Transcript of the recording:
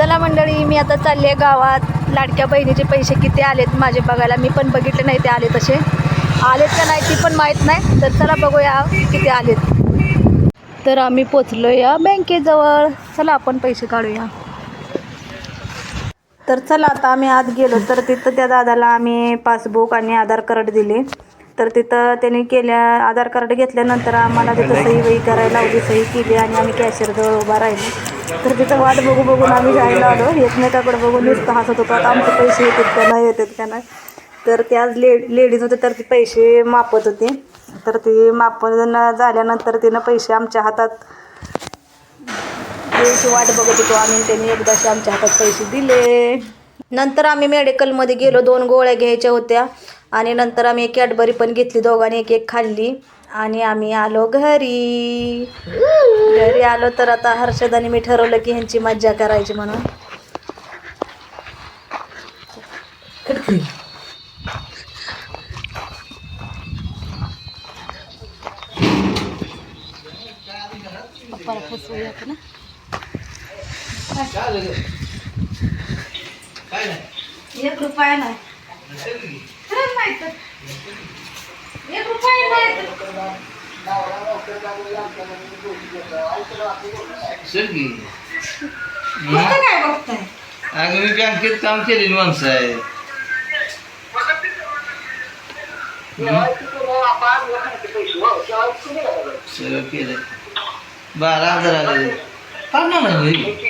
चला मंडळी मी आता चालली आहे गावात. लाडक्या बहिणीचे पैसे किती आलेत माझे बघायला. मी पण बघितले नाही ते आले तसे. आलेत का नाही ती पण माहीत नाही. तर चला बघूया किती आलेत. तर आम्ही पोचलो या बँकेजवळ. चला आपण पैसे काढूया. तर चला आता आम्ही आत गेलो. तर तिथं त्या दादाला आम्ही पासबुक आणि आधार कार्ड दिले. तर तिथं त्यांनी केल्या आधार कार्ड घेतल्यानंतर आम्हाला तिथं सही वही करायला लावली सही केली आणि आम्ही कॅशरजवळ उभा राहिलो. तर तिथं वाट बघू बघून आम्ही जायला आलो. एकमेकाकडे बघून नुसतं हसत होतो. आता आमचे पैसे येतात का नाही येतात का नाही. तर त्या ले लेडीज होते तर ते पैसे मापत होते. तर ते मापन झाल्यानंतर तिनं पैसे आमच्या हातात द्यायची वाट बघत होतो आम्ही. त्यांनी एकदाशी आमच्या हातात पैसे दिले. नंतर आम्ही मेडिकलमध्ये गेलो. दोन गोळ्या घ्यायच्या होत्या. आणि नंतर आम्ही एक कॅडबरी पण घेतली दोघांनी एक एक खाल्ली. आणि आम्ही आलो घरी. घरी आलो तर आता हर्षदाने मी ठरवलं की ह्यांची मज्जा करायची म्हणून. एक रुपया नाही. एक रुपया नाही अगं मी बँकेत काम केलेली माणसं आहे सगळं केलं बारा हजार आले काढणार नाही